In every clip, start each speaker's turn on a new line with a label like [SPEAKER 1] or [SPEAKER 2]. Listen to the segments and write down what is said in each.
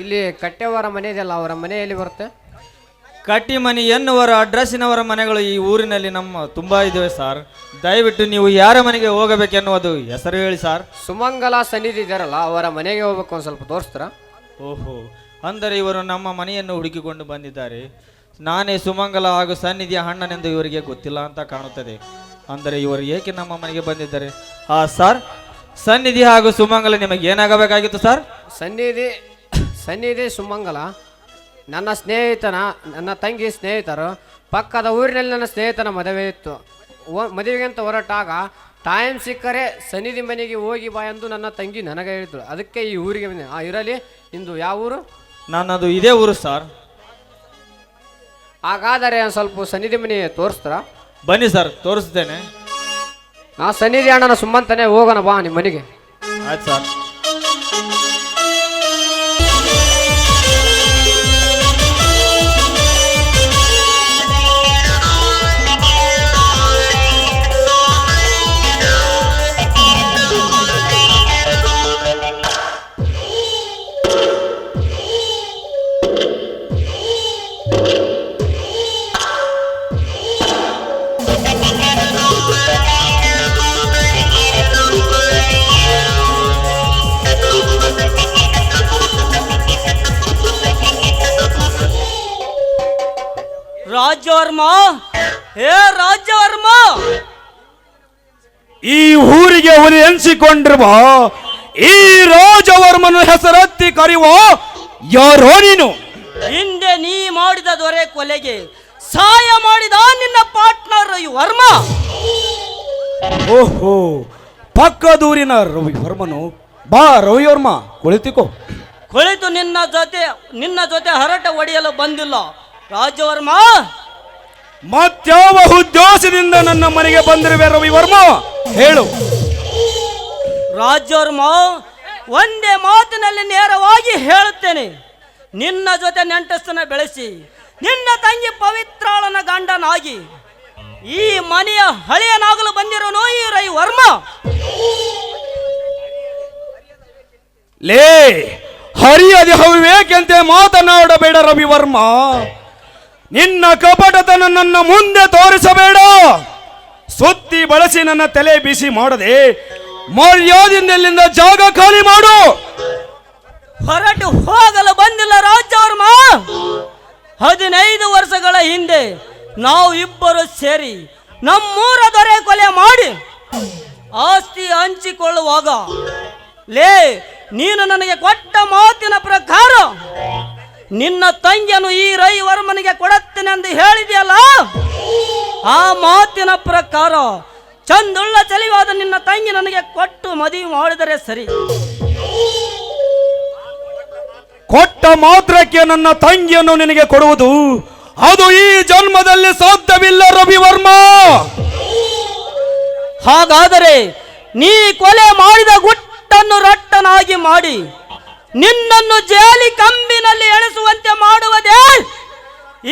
[SPEAKER 1] ಇಲ್ಲಿ ಕಟ್ಟೆವರ ಮನೆ ಇದೆಯಲ್ಲ ಅವರ ಮನೆಯಲ್ಲಿ ಬರುತ್ತೆ?
[SPEAKER 2] ಕಟ್ಟಿಮನಿ ಎನ್ನುವರ ಅಡ್ರೆಸ್ಸಿನವರ ಮನೆಗಳು ಈ ಊರಿನಲ್ಲಿ ನಮ್ಮ ತುಂಬಾ ಇದಾವೆ ಸರ್. ದಯವಿಟ್ಟು ನೀವು ಯಾರ ಮನೆಗೆ ಹೋಗಬೇಕೆನ್ನುವುದು ಹೆಸರು ಹೇಳಿ ಸರ್.
[SPEAKER 1] ಸುಮಂಗಲ ಸನ್ನಿಧಿ ಇದಾರಲ್ಲ ಅವರ ಮನೆಗೆ ಹೋಗ್ಬೇಕು ಒಂದು ಸ್ವಲ್ಪ ತೋರಿಸ್ತಾರ?
[SPEAKER 2] ಓಹೋ ಅಂದರೆ ಇವರು ನಮ್ಮ ಮನೆಯನ್ನು ಹುಡುಕಿಕೊಂಡು ಬಂದಿದ್ದಾರೆ. ನಾನೇ ಸುಮಂಗಲ ಹಾಗೂ ಸನ್ನಿಧಿಯ ಅಣ್ಣನೆಂದು ಇವರಿಗೆ ಗೊತ್ತಿಲ್ಲ ಅಂತ ಕಾಣುತ್ತದೆ. ಅಂದರೆ ಇವರು ಏಕೆ ನಮ್ಮ ಮನೆಗೆ ಬಂದಿದ್ದಾರೆ? ಹಾ ಸರ್ ಸನ್ನಿಧಿ ಹಾಗೂ ಸುಮಂಗಲ ನಿಮಗೆ ಏನಾಗಬೇಕಾಗಿತ್ತು ಸರ್?
[SPEAKER 1] ಸನ್ನಿಧಿ ಸನ್ನಿಧಿ ಸುಮಂಗಲ ನನ್ನ ಸ್ನೇಹಿತನ ನನ್ನ ತಂಗಿ ಸ್ನೇಹಿತರು ಪಕ್ಕದ ಊರಿನಲ್ಲಿ ನನ್ನ ಸ್ನೇಹಿತನ ಮದುವೆ ಇತ್ತು. ಮದುವೆಗೆ ಅಂತ ಹೊರಟಾಗ ಟೈಮ್ ಸಿಕ್ಕರೆ ಸನ್ನಿಧಿ ಮನೆಗೆ ಹೋಗಿ ಬಾ ಎಂದು ನನ್ನ ತಂಗಿ ನನಗೆ ಹೇಳಿದ್ರು ಅದಕ್ಕೆ ಈ ಊರಿಗೆ ಬಂದೆ. ಆ ಇರಲಿ ಇಂದು ಯಾವ ಊರು?
[SPEAKER 2] ನನ್ನದು ಇದೇ ಊರು ಸರ್.
[SPEAKER 1] ಹಾಗಾದರೆ ಸ್ವಲ್ಪ ಸನ್ನಿಧಿ ಮನೆ ತೋರಿಸ್ತಾರ?
[SPEAKER 2] ಬನ್ನಿ ಸರ್ ತೋರಿಸ್ತೇನೆ.
[SPEAKER 1] ನಾ ಸನ್ನಿಧಿ ಅಣ್ಣನ ಸುಮ್ಮಂತಾನೆ ಹೋಗೋಣ ಬಾ ನಿಮ್ಮ ಮನೆಗೆ.
[SPEAKER 2] ಆಯ್ತು ಸರ್.
[SPEAKER 3] ರಾಜವರ್ಮ ಹೇ ರಾಜವರ್ಮ
[SPEAKER 4] ಈ ಊರಿಗೆ ಹುಲಿ ಎನಿಸಿಕೊಂಡಿರುವ ಈ ರಾಜವರ್ಮನ ಹೆಸರತ್ತಿ ಕರೆಯುವ ಯಾರೋ ನೀನು?
[SPEAKER 3] ಹಿಂದೆ ನೀ ಮಾಡಿದ ದೊರೆ ಕೊಲೆಗೆ ಸಹಾಯ ಮಾಡಿದ ನಿನ್ನ ಪಾರ್ಟ್ನರ್ ಈ ವರ್ಮ!
[SPEAKER 4] ಓಹೋ ಪಕ್ಕದೂರಿನ ರವಿ ವರ್ಮನು ಬಾ ರವಿ ವರ್ಮ ಕುಳಿತಿಕೋ.
[SPEAKER 3] ಕುಳಿತು ನಿನ್ನ ಜೊತೆ ನಿನ್ನ ಜೊತೆ ಹರಟ ಒಡೆಯಲು ಬಂದಿಲ್ಲ. ರಾಜವರ್ಮ
[SPEAKER 4] ಮತ್ಯಾವ ಉದ್ದೇಶದಿಂದ ನನ್ನ ಮನೆಗೆ ಬಂದಿರುವೆ ರವಿವರ್ಮ ಹೇಳು.
[SPEAKER 3] ರಾಜವರ್ಮ ಒಂದೇ ಮಾತಿನಲ್ಲಿ ನೇರವಾಗಿ ಹೇಳುತ್ತೇನೆ. ನಿನ್ನ ಜೊತೆ ನೆಂಟಸ್ತನ ಬೆಳೆಸಿ ನಿನ್ನ ತಂಗಿ ಪವಿತ್ರಾಳನ ಗಂಡನಾಗಿ ಈ ಮನೆಯ ಹಳೆಯನಾಗಲು ಬಂದಿರೋನು ಈ ರೈ ವರ್ಮ.
[SPEAKER 4] ಲೇ ಹರಿಯದೆ ಹವಿವೇಕೆಂತೆ ಮಾತನಾಡಬೇಡ ರವಿ ವರ್ಮ. ನಿನ್ನ ಕಪಟತನ ನನ್ನ ಮುಂದೆ ತೋರಿಸಬೇಡ. ಸುತ್ತಿ ಬಳಸಿ ನನ್ನ ತಲೆ ಬಿಸಿ ಮಾಡದೆ ಮರ್ಯಾದಿಂದ ಇಲ್ಲಿಂದ ಜಾಗ ಖಾಲಿ ಮಾಡು.
[SPEAKER 3] ಹೊರಟು ಹೋಗಲು ಬಂದಿಲ್ಲ ರಾಜವರ್ಮ. ಹದಿನೈದು ವರ್ಷಗಳ ಹಿಂದೆ ನಾವು ಇಬ್ಬರು ಸೇರಿ ನಮ್ಮೂರ ದೊರೆ ಕೊಲೆ ಮಾಡಿ ಆಸ್ತಿ ಹಂಚಿಕೊಳ್ಳುವಾಗ, ಲೇ, ನೀನು ನನಗೆ ಕೊಟ್ಟ ಮಾತಿನ ಪ್ರಕಾರ ನಿನ್ನ ತಂಗಿಯನ್ನು ಈ ರವಿವರ್ಮನಿಗೆ ಕೊಡುತ್ತೇನೆ ಎಂದು ಹೇಳಿದೆಯಲ್ಲ? ಆ ಮಾತಿನ ಪ್ರಕಾರ ಚಂದುಳ್ಳ ಚಲಿವಾದ ನಿನ್ನ ತಂಗಿ ನನಗೆ ಕೊಟ್ಟು ಮದುವೆ ಮಾಡಿದರೆ ಸರಿ.
[SPEAKER 4] ಕೊಟ್ಟ ಮಾತ್ರಕ್ಕೆ ನನ್ನ ತಂಗಿಯನ್ನು ನಿನಗೆ ಕೊಡುವುದು? ಅದು ಈ ಜನ್ಮದಲ್ಲಿ ಸಾಧ್ಯವಿಲ್ಲ ರವಿವರ್ಮ!
[SPEAKER 3] ಹಾಗಾದರೆ ನೀ ಕೊಲೆ ಮಾಡಿದ ಗುಟ್ಟನ್ನು ರಟ್ಟನಾಗಿ ಮಾಡಿ ನಿನ್ನನ್ನು ಜೇಲಿ ಕಂಬಿನಲ್ಲಿ ಎಣಿಸುವಂತೆ ಮಾಡುವುದೇ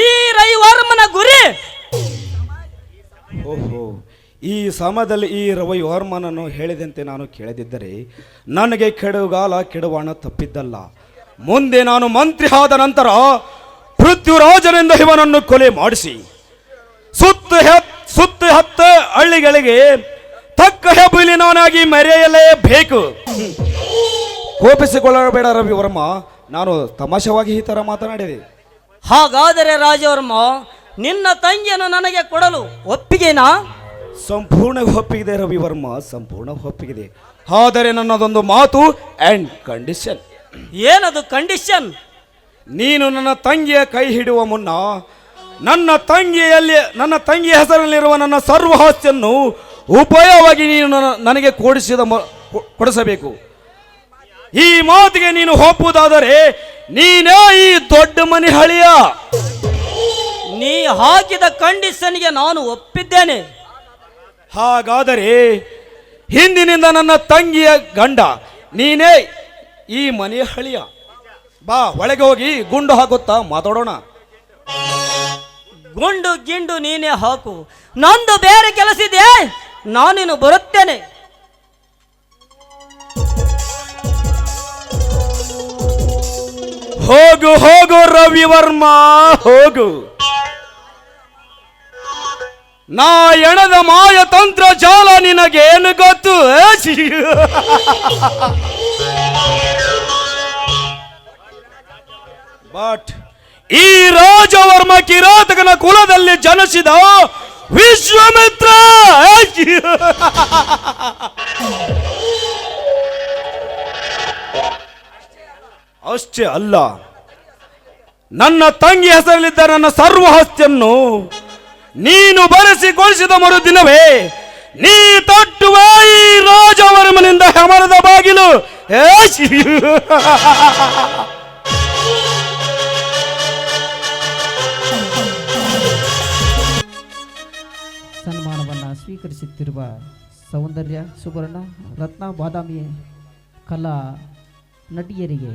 [SPEAKER 3] ಈ ರವಿವರ್ಮನ ಗುರಿ.
[SPEAKER 4] ಓಹೋ ಈ ಸಮಯದಲ್ಲಿ ಈ ರವಿವರ್ಮನನ್ನು ಹೇಳಿದಂತೆ ನಾನು ಕೇಳದಿದ್ದರೆ ನನಗೆ ಕೆಡುಗಾಲ ಕೆಡುವಾಣ ತಪ್ಪಿದ್ದಲ್ಲ. ಮುಂದೆ ನಾನು ಮಂತ್ರಿ ಆದ ನಂತರ ಪೃಥ್ವಿರಾಜನಿಂದ ಇವನನ್ನು ಕೊಲೆ ಮಾಡಿಸಿ ಸುತ್ತ ಸುತ್ತ ಹತ್ತ ಹಳ್ಳಿಗಳಿಗೆ ತಕ್ಕ ಹೆಬ್ಬುಲಿ ನಾನಾಗಿ ಮೆರೆಯಲೇಬೇಕು. ಕೋಪಿಸಿಕೊಳ್ಳಬೇಡ ರವಿ ವರ್ಮ ನಾನು ತಮಾಷವಾಗಿ ಈ ಥರ ಮಾತನಾಡಿದೆ.
[SPEAKER 3] ಹಾಗಾದರೆ ರಾಜವರ್ಮ ನಿನ್ನ ತಂಗಿಯನ್ನು ನನಗೆ ಕೊಡಲು ಒಪ್ಪಿಗೆನಾ?
[SPEAKER 4] ಸಂಪೂರ್ಣ ಒಪ್ಪಿಗಿದೆ ರವಿವರ್ಮ ಸಂಪೂರ್ಣ ಒಪ್ಪಿಗಿದೆ. ಆದರೆ ನನ್ನದೊಂದು ಮಾತು ಆ್ಯಂಡ್ ಕಂಡೀಷನ್
[SPEAKER 3] ಏನದು ಕಂಡೀಷನ್
[SPEAKER 4] ನೀನು ನನ್ನ ತಂಗಿಯ ಕೈ ಹಿಡುವ ಮುನ್ನ ನನ್ನ ತಂಗಿಯಲ್ಲಿ ನನ್ನ ತಂಗಿಯ ಹೆಸರಲ್ಲಿರುವ ನನ್ನ ಸರ್ವ ಆಸ್ತಿಯನ್ನು ಉಪಾಯವಾಗಿ ನೀನು ನನ್ನ- ನನಗೆ ಕೊಡಿಸಿದ ಮ- ಕೊಡಿಸಬೇಕು. ಈ ಮಾತಿಗೆ ನೀನು ಒಪ್ಪುವುದಾದರೆ ನೀನೇ ಈ ದೊಡ್ಡ ಮನೆ ಹಳಿಯ
[SPEAKER 3] ನೀ ಹಾಕಿದ ಕಂಡೀಷನ್ಗೆ ನಾನು ಒಪ್ಪಿದ್ದೇನೆ.
[SPEAKER 4] ಹಾಗಾದರೆ ಹಿಂದಿನಿಂದ ನನ್ನ ತಂಗಿಯ ಗಂಡ ನೀನೇ ಈ ಮನೆಯ ಹಳಿಯ ಬಾ ಒಳಗೆ ಹೋಗಿ ಗುಂಡು ಹಾಕುತ್ತಾ ಮಾತಾಡೋಣ.
[SPEAKER 3] ಗುಂಡು ಗಿಂಡು ನೀನೇ ಹಾಕು. ನಂದು ಬೇರೆ ಕೆಲಸ ಇದೆ. ನಾನಿನ್ನು ಬರುತ್ತೇನೆ.
[SPEAKER 4] ಹೋಗು ಹೋಗು ರವಿವರ್ಮ, ಹೋಗು ನಾ ಎಣದ ಮಾಯ ತಂತ್ರ ಜಾಲ ನಿನಗೇನು ಗೊತ್ತು. ಬಟ್ ಈ ರಾಜವರ್ಮ ಕಿರಾತಕನ ಕುಲದಲ್ಲಿ ಜನಿಸಿದ ವಿಶ್ವಾಮಿತ್ರ ಅಷ್ಟೇ ಅಲ್ಲ ನನ್ನ ತಂಗಿ ಹೆಸರಲ್ಲಿದ್ದ ನನ್ನ ಸರ್ವಹಸ್ತಿಯನ್ನು ನೀನು ಬರೆಸಿಗೊಳಿಸಿದ ಮರುದಿನವೇ, ನೀ ತಟ್ಟುವ ಈ ರಾಜವರ್ಮನಿಂದ ಹೆಮರದ ಬಾಗಿಲು.
[SPEAKER 5] ಸನ್ಮಾನವನ್ನು ಸ್ವೀಕರಿಸುತ್ತಿರುವ ಸೌಂದರ್ಯ, ಸುವರ್ಣ, ರತ್ನ, ಬಾದಾಮಿ ಕಲಾ ನಟಿಯರಿಗೆ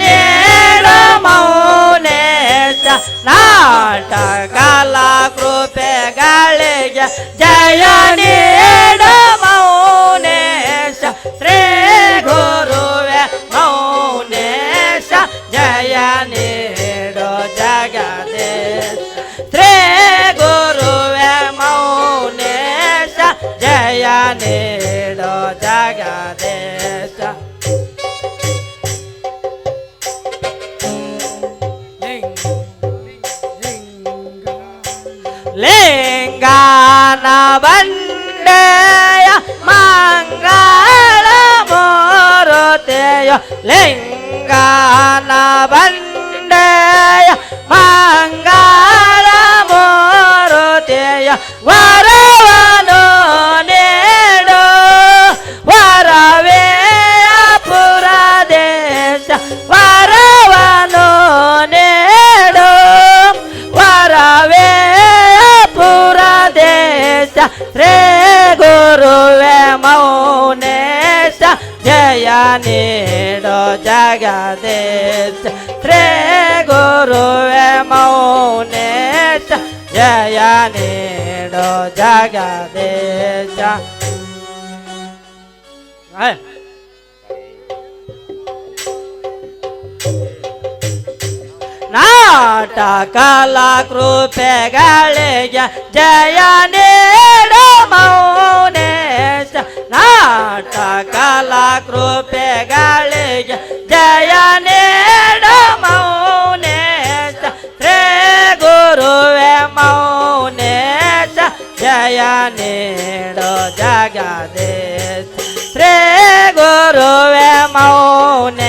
[SPEAKER 6] ನೀಡ ಮೌನೇಶ ನಾಟಕಲ ಕೃಪೆಗಳಿಗೆ ಜಯ ನೀಡ ಮೌನೇಶ ಶ್ರೀ ಗುರುವೆ ಮೌನೇಶ ಜಯ ನೀಡೋ ಜಗದೇಶ ಶ್ರೀ ಗುರುವೆ ಮೌನೇಶ ಜಯ ನೀಡೋ ಜಗದೇಶ ಬಂಡೆಯ ಮಂಗಳ ಮೂರುತೆಯ ಲಿಂಗಾನ ಬಂಡೆಯ રે ગુરુવે મૌનેશ જયા નીડો જગદેશ રે ગુરુવે મૌનેશ જયા નીડો જગદેશ હા. ಆಯ್. ನಾಟಕಲ ಕೃಪೆಗಳಿಗೆ ಜಯ ನೀಡ ಮೌನೇಶ ನಾಟಕಲ ಕೃಪೆಗಳಿಗೆ ಜಯ ನೀಡ ಮೌನೇಶ ಶ್ರೀ ಗುರುವೆ ಮೌನೇಶ ಜಯ ನೀಡೋ ಜಗದೇಶ ಶ್ರೀ ಗುರುವೆ ಮೌನೇಶ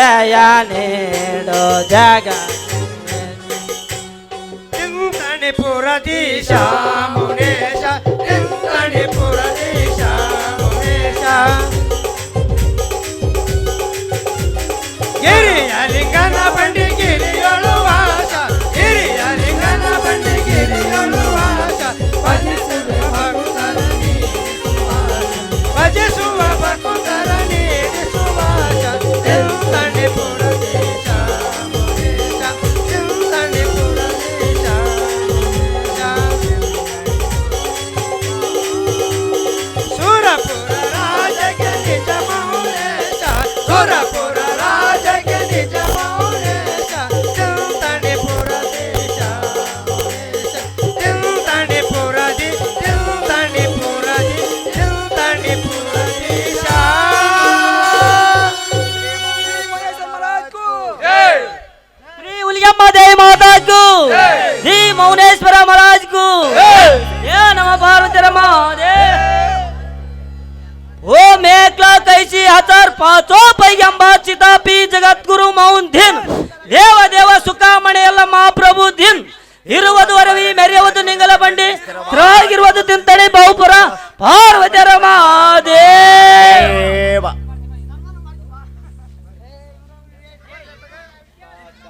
[SPEAKER 6] జయ నేడు జగ. ఇంతని పురదీశ మునేశ ఇంతని పురదీశ మునేశ గిరియలింగన పండి পাপি জগৎ